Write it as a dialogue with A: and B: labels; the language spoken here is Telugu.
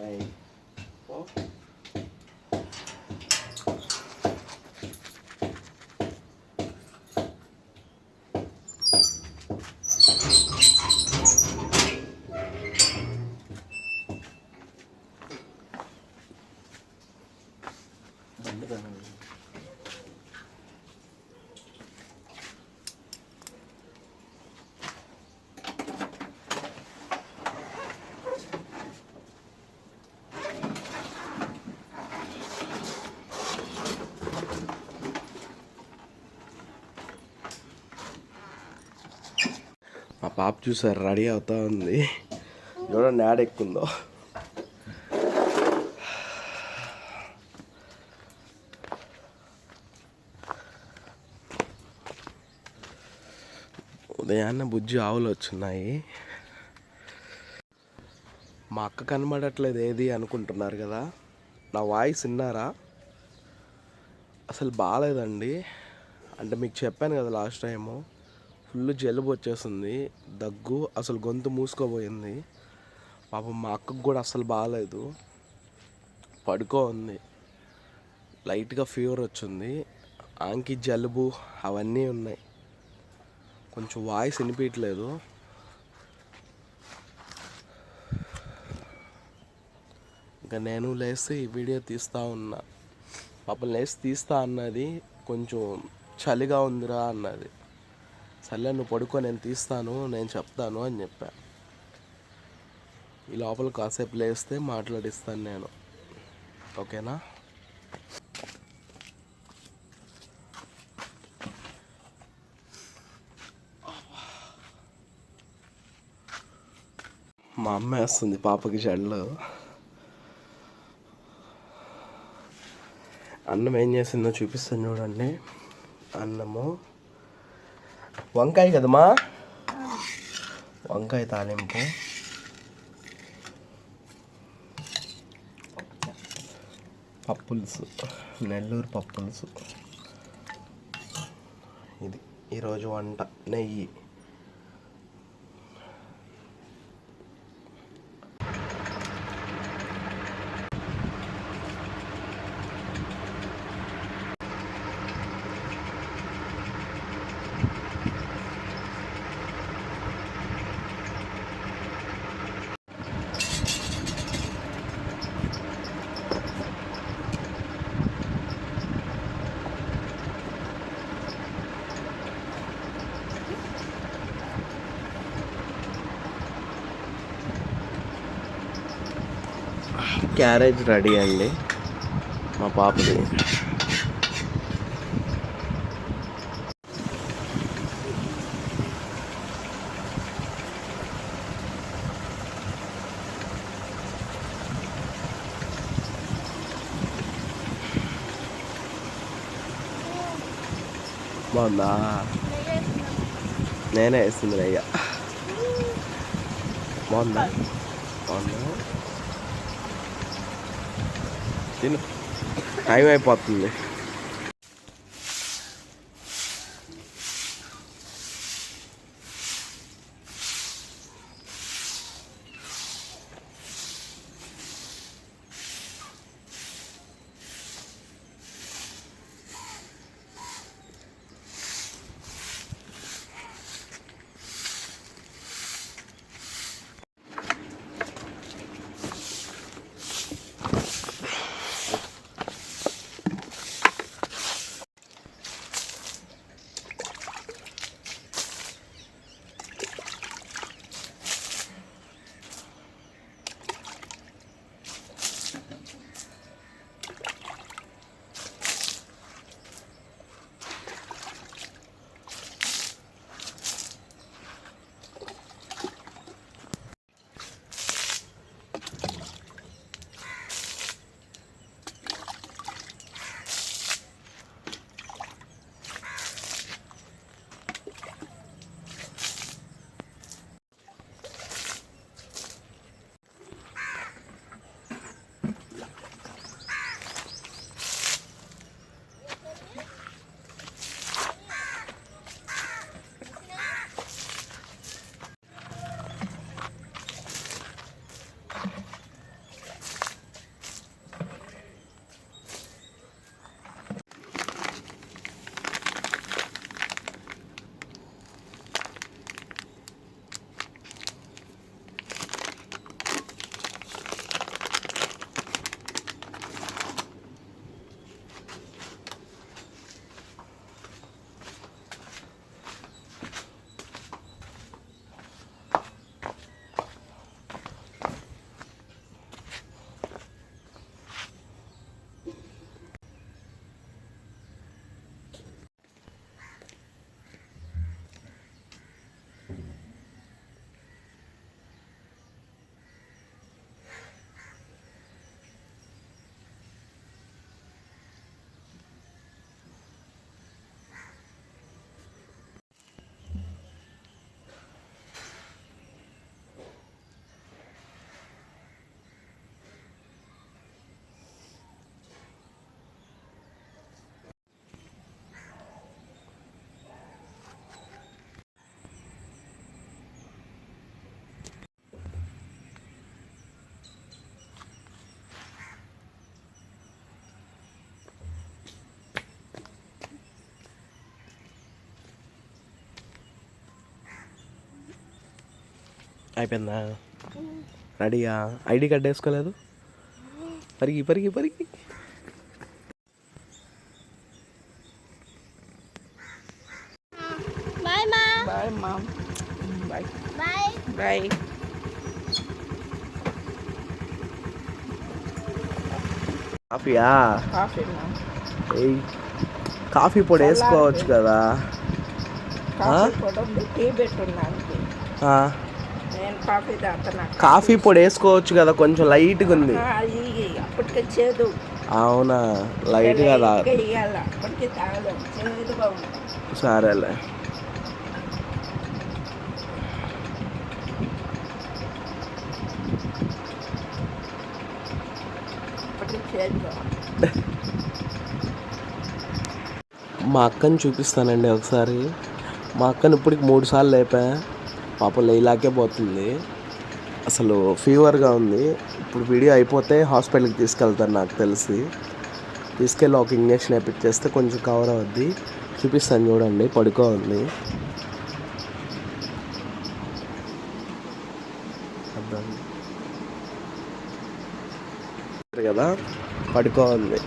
A: Okay. So, పాప చూసారు రెడీ అవుతా ఉంది. చూడండి యాడ్ ఎక్కుందో. ఉదయాన్నే బుజ్జి ఆవులు వచ్చున్నాయి మా అక్క కనబడట్లేదు ఏది అనుకుంటున్నారు కదా? నా వాయిస్ విన్నారా? అసలు బాగాలేదండి అంటే మీకు చెప్పాను కదా లాస్ట్ టైము. ఫుల్ జలుబు వచ్చేసింది. దగ్గు అసలు గొంతు మూసుకోపోయింది పాపం మా అక్కకు కూడా అసలు బాగాలేదు పడుకో ఉంది. లైట్గా ఫీవర్ వచ్చింది. ఆంకి జలుబు అవన్నీ ఉన్నాయి. కొంచెం వాయిస్ వినిపించట్లేదు ఇంకా నేను లేసి వీడియో తీస్తా ఉన్నా. పాపం లేసి తీస్తా అన్నది కొంచెం చలిగా ఉందిరా అన్నది. సర్లే నువ్వు పడుకో నేను తీస్తాను నేను చెప్తాను అని చెప్పా. ఈ లోపల కాసేపు లేస్తే మాట్లాడిస్తాను నేను. ఓకేనా? మా అమ్మ వేస్తుంది పాపకి చెడ్లు అన్నం ఏం చేసిందో చూపిస్తాను చూడండి. అన్నము వంకాయ కదమ్మా? వంకాయ తాలింపు. పప్పులుసు. నెల్లూరు పప్పులుసు. ఇది ఈరోజు వంట. నెయ్యి. క్యారేజ్ రెడీ అండి. మా పాపది. బాగుందా? నేనే వేస్తుంది అయ్యా బాగుందా? బాగుందా? తిను. టైం అయిపోతుంది. అయిపోయిందా? రెడీయా? ఐడి కార్డ్ వేసుకోలేదు? పరిగి పరిగి పరిగి.
B: బాయ్ మా.
C: బాయ్ మా. బాయ్.
B: బాయ్.
C: బాయ్.
A: కాఫీయా?
C: కాఫీ మా.
A: ఏయ్ కాఫీ పొడి వేసుకోవచ్చు కదా.
C: టీ పెట్టున్నాను.
A: ఆ,
C: నేను కాఫీ తాగుతున్నా.
A: కాఫీ పొడి వేసుకోవచ్చు కదా కొంచెం లైట్గా ఉంది.
C: అది అప్పటికే చేదు.
A: అవునా
C: చేదుగా ఉంది.
A: సరేలే. మా అక్కని చూపిస్తానండి ఒకసారి. మా అక్కని ఇప్పటికి మూడు సార్లు లేపా. పాప లేలాకే పోతుంది. అసలు ఫీవర్గా ఉంది. ఇప్పుడు వీడియో అయిపోతే హాస్పిటల్కి తీసుకెళ్తాను నాకు తెలిసి. తీసుకెళ్ళి ఒక ఇంజక్షన్ వేపించేస్తే కొంచెం కవర్ అవుద్ది. చూపిస్తాను చూడండి పడుకో ఉంది. కదా పడుకో ఉంది.